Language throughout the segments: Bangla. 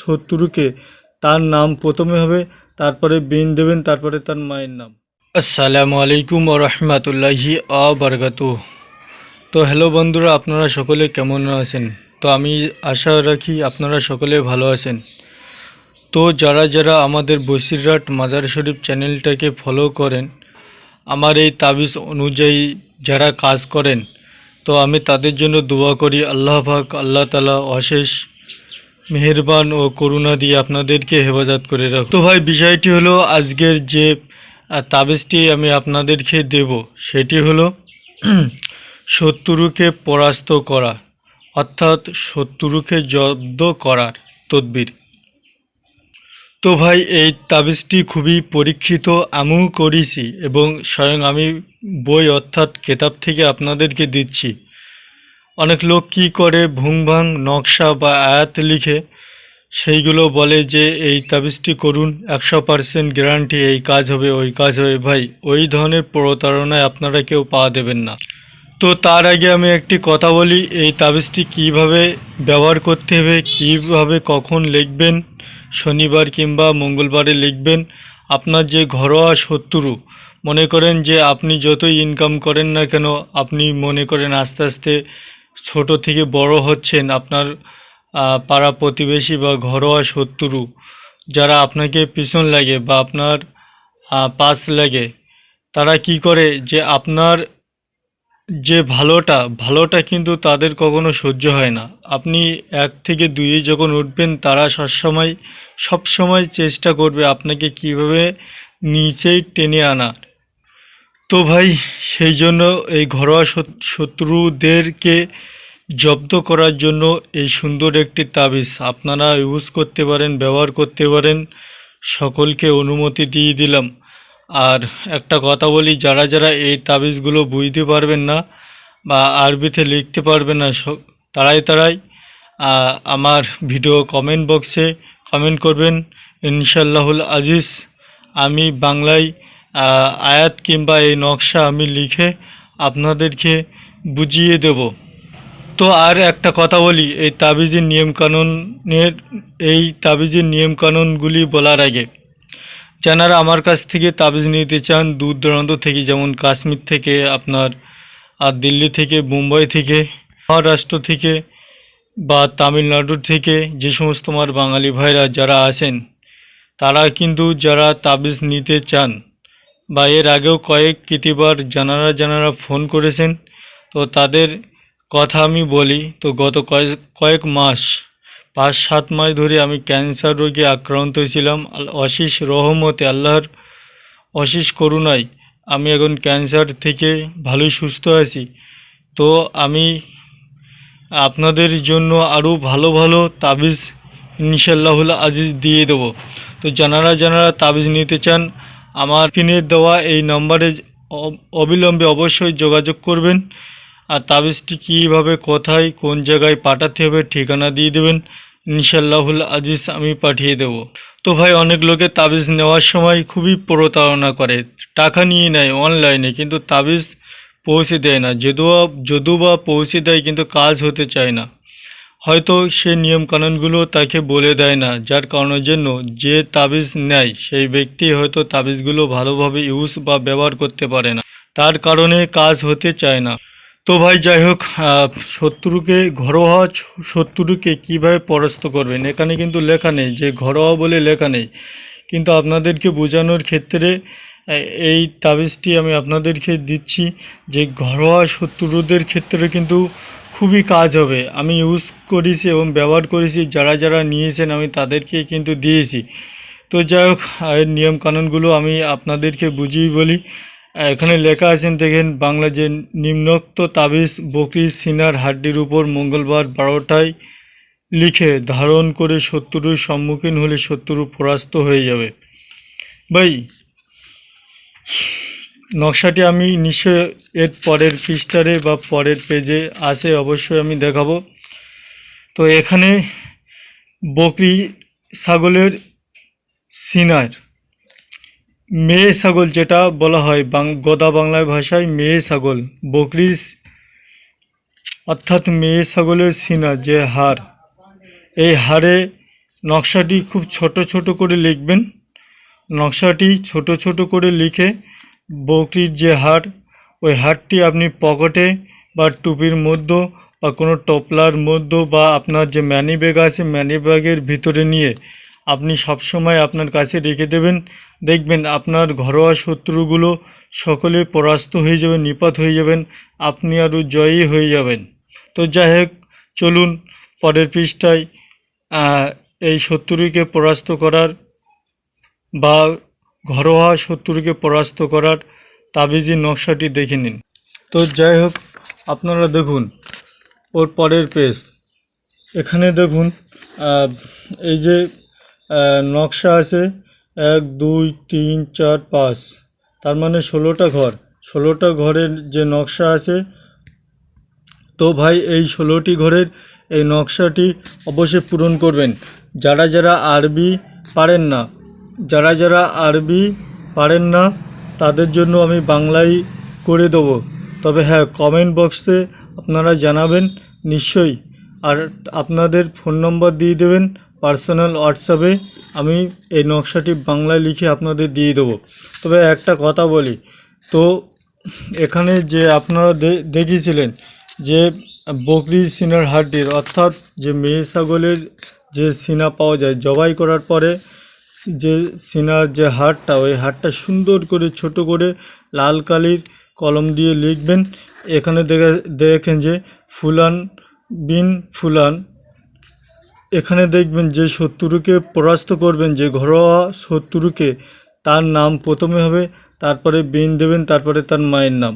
শত্রুকে তার নাম প্রথমে হবে, তারপরে বিন দেবেন, তারপরে তার মায়ের নাম। আসসালামু আলাইকুম রহমতুল্লাহি আবরকাত তো হ্যালো বন্ধুরা, আপনারা সকলে কেমন আছেন? তো আমি আশা রাখি আপনারা সকলে ভালো আছেন। তো যারা যারা আমাদের বসিরহাট মাজার শরীফ চ্যানেলটাকে ফলো করেন, আমার এই তাবিজ অনুযায়ী যারা কাজ করেন, তো আমি তাদের জন্য দোয়া করি, আল্লাহ পাক, আল্লাহ তালা অশেষ মেহেরবান ও করুণা দিয়ে আপনাদেরকে হেফাজত করে রাখ তো ভাই, বিষয়টি হলো আজকের যে তাবিজটি আমি আপনাদেরকে দেব, সেটি হলো শত্রুকে পরাস্ত করা, অর্থাৎ শত্রুকে জব্দ করার তদবির। তো ভাই, এই তাবিজটি খুবই পরীক্ষিত, আমিও করেছি এবং স্বয়ং আমি বই অর্থাৎ কেতাব থেকে আপনাদেরকে দিচ্ছি। অনেক লোক কি করে ভুংভাং নকশা বা আয়াত লিখে, সেইগুলো বলে যে এই তাবিজটি করুন, একশো পার্সেন্ট গ্যারান্টি এই কাজ হবে, ওই কাজ হবে। ভাই, ওই ধরনের প্রতারণায় আপনারা কেউ পা দেবেন না। তো তার আগে আমি একটি কথা বলি, এই তাবিজটি কীভাবে ব্যবহার করতে হবে, কীভাবে কখন লিখবেন, শনিবার কিংবা মঙ্গলবারে লিখবেন, আপনার যে ঘরোয়া শত্রু, মনে করেন যে আপনি যতই ইনকাম করেন না কেন, আপনি মনে করেন আস্তে আস্তে ছোট থেকে বড় হচ্ছেন আপনার পাড়া প্রতিবেশী বা ঘরোয়া শত্রু যারা আপনাকে পিছন লাগে বা আপনার পাশ লাগে, তারা কি করে যে আপনার যে ভালোটা ভালোটা কিন্তু তাদের কখনো সহ্য হয় না। আপনি এক থেকে দুইয়ে যখন উঠবেন, তারা সবসময় সবসময় চেষ্টা করবে আপনাকে কীভাবে নিচেই টেনে আনার। তো ভাই, সেই জন্য এই ঘরোয়া শত- শত্রুদেরকে জব্দ করার জন্য এই সুন্দর একটি তাবিজ আপনারা ইউজ করতে পারেন, ব্যবহার করতে পারেন। সকলকে অনুমতি দিয়ে দিলাম। আর একটা কথা বলি, যারা যারা এই তাবিজগুলো বুঝতে পারবেন না বা আরবিতে লিখতে পারবেন না তারাই তারাই আমার ভিডিও কমেন্ট বক্সে কমেন্ট করবেন। ইনশাল্লাহুল আজিজ, আমি বাংলায় আয়াত কিংবা এই নকশা আমি লিখে আপনাদেরকে বুঝিয়ে দেব। তো আর একটা কথা বলি, এই তাবিজের নিয়মকানুনের এই তাবিজের নিয়মকানুনগুলি বলার আগে, যারা আমার কাছ থেকে তাবিজ নিতে চান দূর দূরান্ত থেকে যেমন কাশ্মীর থেকে, আপনার আর দিল্লি থেকে, মুম্বাই থেকে, মহারাষ্ট্র থেকে বা তামিলনাড়ু থেকে, যে সমস্ত আমার বাঙালি ভাইরা যারা আছেন, তারা কিন্তু যারা তাবিজ নিতে চান বা এর আগেও কয়েক কৃতিবার জানারা জানারা ফোন করেছেন, তো তাদের কথা আমি বলি, তো গত কয়েক কয়েক মাস, পাঁচ, সাত মাস ধরে আমি ক্যান্সার রোগে আক্রান্ত ছিলাম অশেষ রহমতে, আল্লাহর অশেষ করুণায় আমি এখন ক্যান্সার থেকে ভালোই সুস্থ আছি। তো আমি আপনাদের জন্য আরও ভালো ভালো তাবিজ ইনশাল্লাহুল আজিজ দিয়ে দেবো। তো যারা যারা তাবিজ নিতে চান, আমার স্ক্রিনে দেওয়া এই নম্বরে অবিলম্বে অবশ্যই যোগাযোগ করবেন। আর তাবিজটি কীভাবে, কোথায়, কোন জায়গায় পাঠাতে হবে ঠিকানা দিয়ে দেবেন। ইনশাল্লাহুল আজিজ আমি পাঠিয়ে দেব। তো ভাই, অনেক লোকে তাবিজ নেওয়ার সময় খুবই প্রতারণা করে। টাকা নিয়ে নেয় অনলাইনে, কিন্তু তাবিজ পৌঁছে দেয় না। যদিও যদিও বা পৌঁছে দেয়, কিন্তু কাজ হতে চায় না। হয়তো সে নিয়মকানুনগুলো তাকে বলে দেয় না, যার কারণের জন্য যে তাবিজ নেয়, সেই ব্যক্তি হয়তো তাবিজগুলো ভালোভাবে ইউজ বা ব্যবহার করতে পারে না। তার কারণে কাজ হতে চায় না। তো ভাই, যাই হোক শত্রুকে, ঘরোয়া শত্রুকে কীভাবে পরাস্ত করবেন? এখানে কিন্তু লেখা নেই যে ঘরোয়া বলে লেখা নেই। কিন্তু আপনাদেরকে বোঝানোর ক্ষেত্রে এই তাবিজটি আমি আপনাদেরকে দিচ্ছি যে ঘরোয়া শত্রুদের ক্ষেত্রে কিন্তু খুবই কাজ হবে। আমি ইউজ করেছি এবং ব্যবহার করেছি, যারা যারা নিয়েছেন আমি তাদেরকে কিন্তু দিয়েছি। তো যাই হোক এর নিয়মকানুনগুলো আমি আপনাদেরকে বুঝিয়ে বলি। এখানে লেখা আছেন, দেখেন, বাংলা যে নিম্নোক্ত তাবিজ, বকরি, সিনার হাড্ডির উপর মঙ্গলবার বারোটায় লিখে ধারণ করে শত্রুর সম্মুখীন হলে শত্রু পরাস্ত হয়ে যাবে। ভাই, নকশাটি আমি নিশ্চয় এর পরের পৃষ্ঠারে বা পরের পেজে আছে, অবশ্যই আমি দেখাবো। তো এখানে বকরি, ছাগলের সিনার মেয়ে ছাগল যেটা বলা হয় গদা বাংলায় ভাষায় মেয়ে ছাগল, বকরির স- অর্থাৎ মেয়ে ছাগলের সিনা, যে হার এই হারে নকশাটি খুব ছোট ছোট করে লিখবেন। নকশাটি ছোট ছোট করে লিখে বকরির যে হার ওই হারটি আপনি পকেটে বা টুপির মধ্যে বা কোনো টপলার মধ্যে বা আপনার যে ম্যানি ব্যাগ আছে ম্যানি ব্যাগের ভিতরে নিয়ে আপনি সবসময় আপনার কাছে রেখে দেবেন। দেখবেন আপনার ঘরোয়া শত্রুগুলো সকলে পরাস্ত হয়ে যাবে নিপাত হয়ে যাবেন, আপনি আরও জয়ী হয়ে যাবেন। তো যাই হোক, চলুন পরের পৃষ্ঠায় এই শত্রুকে পরাস্ত করার বা ঘরোয়া শত্রুকে পরাস্ত করার তাবিজি নকশাটি দেখে নিন। তো যাই হোক, আপনারা দেখুন, ওর পরের পেজ। এখানে দেখুন এই যে নকশা আছে, এক, দুই, তিন, চার, পাঁচ। তার মানে ষোলোটা ঘর। ষোলোটা ঘরের যে নকশা আছে, তো ভাই এই ষোলোটি ঘরের এই নকশাটি অবশ্যই পূরণ করবেন। যারা যারা আরবি পারেন না, যারা যারা আরবি পারেন না, তাদের জন্য আমি বাংলায় করে দেবো। তবে হ্যাঁ কমেন্ট বক্সে আপনারা জানাবেন, নিশ্চয়ই। আর আপনাদের ফোন নম্বর দিয়ে দেবেন পার্সোনাল হোয়াটসঅ্যাপে আমি এই নকশাটি বাংলায় লিখে আপনাদের দিয়ে দেবো। তবে একটা কথা বলি, তো এখানে যে আপনারা দেখিয়েছিলেন যে বকরি সিনার হাড্ডির, অর্থাৎ যে মেয়ে ছাগলের যে সিনা পাওয়া যায়, জবাই করার পরে যে সিনার যে হাড়টা, ওই হাড়টা সুন্দর করে, ছোট করে লাল কালির কলম দিয়ে লিখবেন। এখানে দেখে, দেখেন যে ফুলান বিন ফুলান এখানে দেখবেন যে শত্রুকে পরাস্ত করবেন, যে ঘরোয়া শত্রুকে, তার নাম প্রথমে হবে, তারপরে বিন দেবেন, তারপরে তার মায়ের নাম।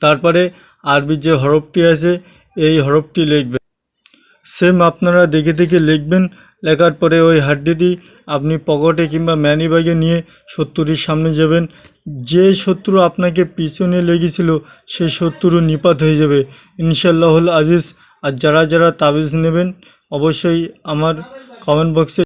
তারপরে আরবি যে হরফটি আছে, এই হরফটি লিখবেন। সেম আপনারা দেখে দেখে লিখবেন, লেখার পরে ওই হাড্ডিটি আপনি পকেটে কিংবা ম্যানি ব্যাগে নিয়ে শত্রুর সামনে যাবেন। যে শত্রু আপনাকে পিছনে লেগেছিল সেই শত্রু নিপাত হয়ে যাবে। ইনশাল্লাহুল আজিজ আর যারা যারা তাবিজ নেবেন অবশ্যই আমার কমেন্ট বক্সে